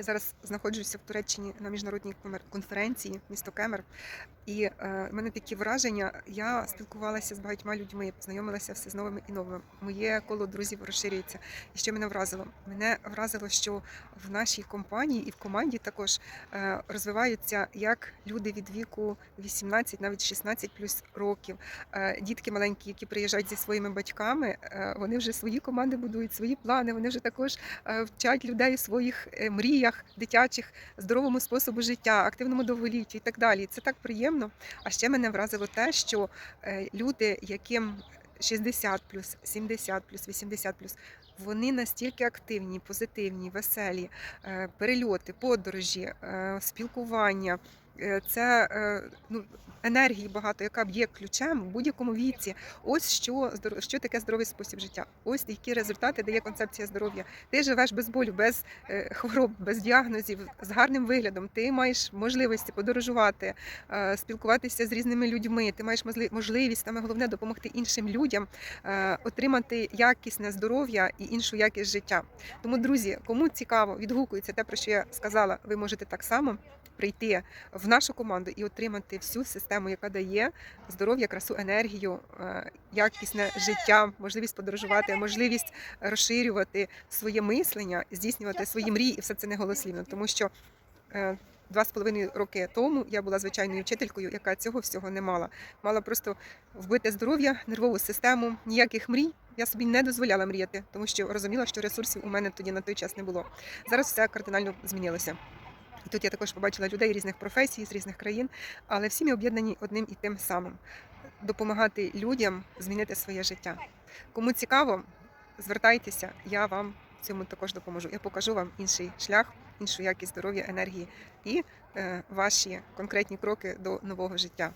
Я зараз знаходжуся в Туреччині на міжнародній конференції місто Кемер. І е, в мене такі враження. Я спілкувалася з багатьма людьми, познайомилася все з новими і новими. Моє коло друзів розширюється. І що мене вразило? Мене вразило, що в нашій компанії і в команді також е, розвиваються як люди від віку 18, навіть 16 плюс років. Е, дітки маленькі, які приїжджають зі своїми батьками, е, вони вже свої команди будують, свої плани. Вони вже також е, вчать людей своїх е, мріях дитячих, здоровому способу життя, активному довголіттю і так далі. Це так приємно. А ще мене вразило те, що е, люди, яким 60 плюс, 70 плюс, 80 плюс, вони настільки активні, позитивні, веселі, е, перельоти, подорожі, е, спілкування. Це е, ну, енергії багато, яка б'є ключем в будь-якому віці. Ось що що таке здоровий спосіб життя. Ось які результати дає концепція здоров'я. Ти живеш без болю, без е, хвороб, без діагнозів, з гарним виглядом. Ти маєш можливості подорожувати, е, спілкуватися з різними людьми. Ти маєш можли- можливість, саме головне, допомогти іншим людям отримати якісне здоров'я і іншу якість життя. Тому, друзі, кому цікаво, відгукується те, про що я сказала, ви можете так само прийти в нашу команду і отримати всю систему, яка дає здоров'я, красу, енергію, е, якісне життя, можливість подорожувати, можливість розширювати своє мислення, здійснювати свої мрії, і все це не голослівно, тому що. е, Два з половиною роки тому я була звичайною вчителькою, яка цього всього не мала. Мала просто вбити здоров'я, нервову систему, ніяких мрій. Я собі не дозволяла мріяти, тому що розуміла, що ресурсів у мене тоді на той час не було. Зараз все кардинально змінилося. І тут я також побачила людей різних професій з різних країн, але всі ми об'єднані одним і тим самим допомагати людям змінити своє життя. Кому цікаво, звертайтеся, я вам цьому також допоможу. Я покажу вам інший шлях, іншу якість здоров'я, енергії і е, ваші конкретні кроки до нового життя.